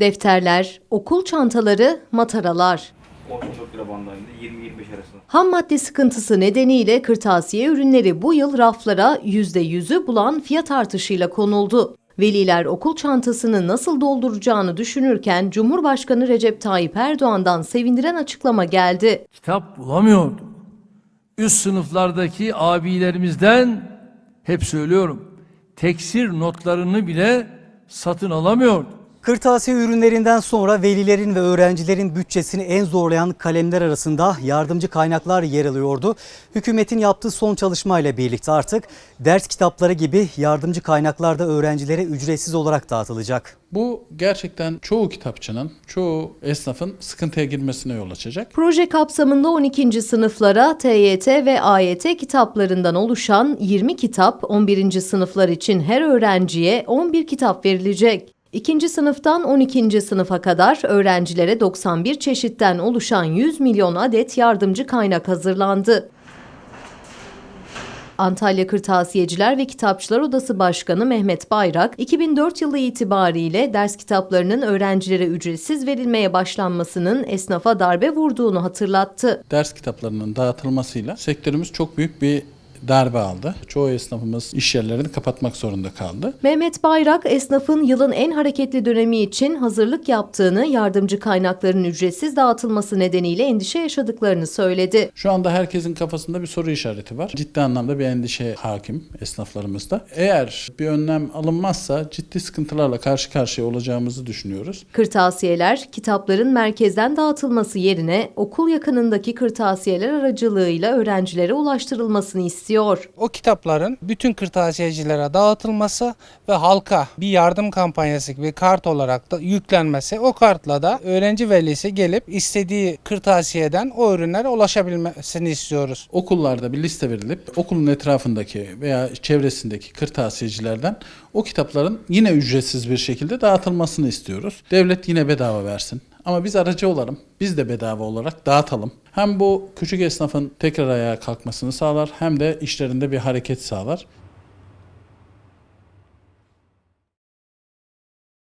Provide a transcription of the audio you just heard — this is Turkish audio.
Defterler, okul çantaları, mataralar. 14 lira bandayında 20-25 arasında. Ham madde sıkıntısı nedeniyle kırtasiye ürünleri bu yıl raflara %100'ü bulan fiyat artışıyla konuldu. Veliler okul çantasını nasıl dolduracağını düşünürken Cumhurbaşkanı Recep Tayyip Erdoğan'dan sevindiren açıklama geldi. kitap bulamıyorduk. Üst sınıflardaki abilerimizden hep söylüyorum teksir notlarını bile satın alamıyorduk. Kırtasiye ürünlerinden sonra velilerin ve öğrencilerin bütçesini en zorlayan kalemler arasında yardımcı kaynaklar yer alıyordu. Hükümetin yaptığı son çalışmayla birlikte artık ders kitapları gibi yardımcı kaynaklar da öğrencilere ücretsiz olarak dağıtılacak. Bu gerçekten çoğu kitapçının, çoğu esnafın sıkıntıya girmesine yol açacak. Proje kapsamında 12. sınıflara TYT ve AYT kitaplarından oluşan 20 kitap, 11. sınıflar için her öğrenciye 11 kitap verilecek. İkinci sınıftan 12. sınıfa kadar öğrencilere 91 çeşitten oluşan 100 milyon adet yardımcı kaynak hazırlandı. Antalya Kırtasiyeciler ve Kitapçılar Odası Başkanı Mehmet Bayrak, 2004 yılı itibariyle ders kitaplarının öğrencilere ücretsiz verilmeye başlanmasının esnafa darbe vurduğunu hatırlattı. Ders kitaplarının dağıtılmasıyla sektörümüz çok büyük bir darbe aldı. Çoğu esnafımız iş yerlerini kapatmak zorunda kaldı. Mehmet Bayrak, esnafın yılın en hareketli dönemi için hazırlık yaptığını, yardımcı kaynakların ücretsiz dağıtılması nedeniyle endişe yaşadıklarını söyledi. Şu anda herkesin kafasında bir soru işareti var. Ciddi anlamda bir endişe hakim esnaflarımızda. Eğer bir önlem alınmazsa ciddi sıkıntılarla karşı karşıya olacağımızı düşünüyoruz. Kırtasiyeler, kitapların merkezden dağıtılması yerine okul yakınındaki kırtasiyeler aracılığıyla öğrencilere ulaştırılmasını istiyor. O kitapların bütün kırtasiyecilere dağıtılması ve halka bir yardım kampanyası gibi kart olarak da yüklenmesi. O kartla da öğrenci velisi gelip istediği kırtasiyeden o ürünlere ulaşabilmesini istiyoruz. Okullarda bir liste verilip okulun etrafındaki veya çevresindeki kırtasiyecilerden o kitapların yine ücretsiz bir şekilde dağıtılmasını istiyoruz. Devlet yine bedava versin. Ama biz aracı olalım. Biz de bedava olarak dağıtalım. Hem bu küçük esnafın tekrar ayağa kalkmasını sağlar hem de işlerinde bir hareket sağlar.